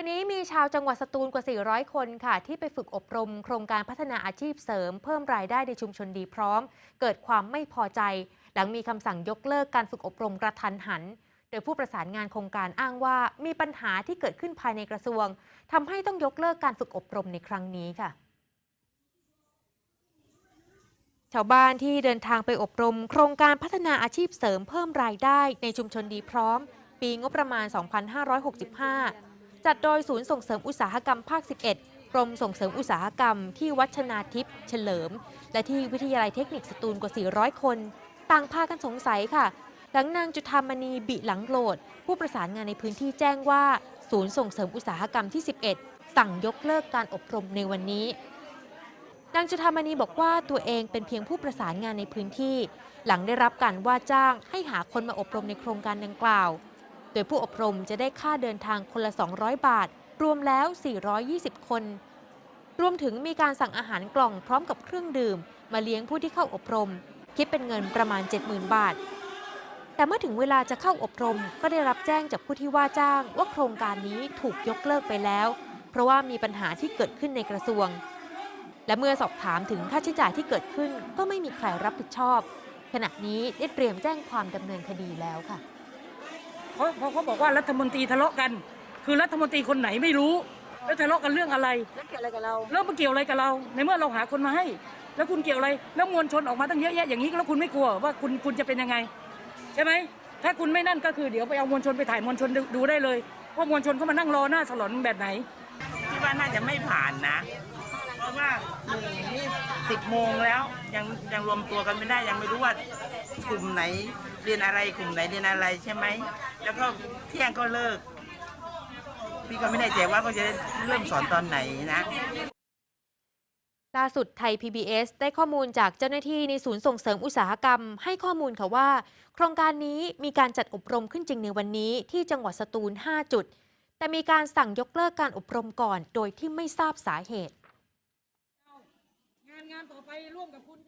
วันนี้มีชาวจังหวัดสตูลกว่า 400 คนค่ะ ที่ไปฝึกอบรม โครงการพัฒนาอาชีพเสริม เพิ่มรายได้ในชุมชนดีพร้อม เกิดความไม่พอใจ หลังมีคำสั่งยกเลิกการฝึกอบรมกระทันหัน โดยผู้ประสานงานโครงการอ้างว่ามีปัญหาที่เกิดขึ้นภายในกระทรวงทำให้ต้องยกเลิกการฝึกอบรมในครั้งนี้ค่ะชาวบ้านที่เดินทางไปอบรม โครงการพัฒนาอาชีพเสริมเพิ่มรายได้ในชุมชนดีพร้อม ปีงบประมาณ 2565 จัดโดยศูนย์ส่งเสริมอุตสาหกรรมภาค 11 กรมส่งเสริมอุตสาหกรรมที่วัชนาทิพย์เฉลิม และที่วิทยาลัยเทคนิคสตูลกว่า 400 คน ต่างพากันสงสัยค่ะ หลังนางจุธามณีบิหลังโหลด ผู้ประสานงานในพื้นที่แจ้งว่า ศูนย์ส่งเสริมอุตสาหกรรมที่ 11 สั่งยกเลิกการอบรมในวันนี้นางจุธามณีบอกว่าตัวเองเป็นเพียงผู้ประสานงานในพื้นที่ หลังได้รับการว่าจ้างให้หาคนมาอบรมในโครงการดังกล่าว โดยผู้อบรมจะได้ค่าเดินทางคนละ 200 บาท รวมแล้ว 420 คน รวมถึงมีการสั่งอาหารกล่องพร้อมกับเครื่องดื่ม มาเลี้ยงผู้ที่เข้าอบรม คิดเป็นเงินประมาณ 70,000 บาท แต่เมื่อถึงเวลาจะเข้าอบรม ก็ได้รับแจ้งจากผู้ที่ว่าจ้าง ว่าโครงการนี้ถูกยกเลิกไปแล้ว เพราะว่ามีปัญหาที่เกิดขึ้นในกระทรวง และเมื่อสอบถามถึงค่าใช้จ่ายที่เกิดขึ้น ก็ไม่มีใครรับผิดชอบ ขณะนี้ได้เตรียมแจ้งความดำเนินคดีแล้วค่ะ เขาพอเขาบอกว่ารัฐมนตรีทะเลาะกัน คือรัฐมนตรีคนไหนไม่รู้ แล้วทะเลาะกันเรื่องอะไร แล้วเกี่ยวอะไรกับเรา แล้วมาเกี่ยวอะไรกับเรา ในเมื่อเราหาคนมาให้ แล้วคุณเกี่ยวอะไรแล้วมวลชนออกมาตั้งเยอะแยะอย่างนี้แล้วคุณไม่กลัวว่าคุณคุณจะเป็นยังไง ใช่ไหมถ้าคุณไม่นั่นก็คือเดี๋ยวไปเอามวลชนไปถ่ายมวลชนดูดูได้เลยว่ามวลชนเขามานั่งรอหน้าสลอนแบบไหนที่ว่าน่าจะไม่ผ่านนะเพ ราะว่าหนึ่งนี่สิบโมงแล้วยังยังรวมตัวกันไม่ได้ยังไม่รู้ว่ากลุ่มไหนเรียนอะไรกลุ่มไหนเรียนอะไรใช่ไหมแล้วก็เที่ยงก็เลิก พี่ก็ไม่แน่ใจว่าเขาจะเริ่มสอนตอนไหนนะล่าสุดไทย PBS ได้ข้อมูลจากเจ้าหน้าที่ในศูนย์ส่งเสริมอุตสาหกรรม ให้ข้อมูลค่ะว่า โครงการนี้มีการจัดอบรมขึ้นจริงในวันนี้ที่จังหวัดสตูล 5 จุด แต่มีการสั่งยกเลิกการอบรมก่อนโดยที่ไม่ทราบสาเหตุานงานต่อไปร่วมกับคุณ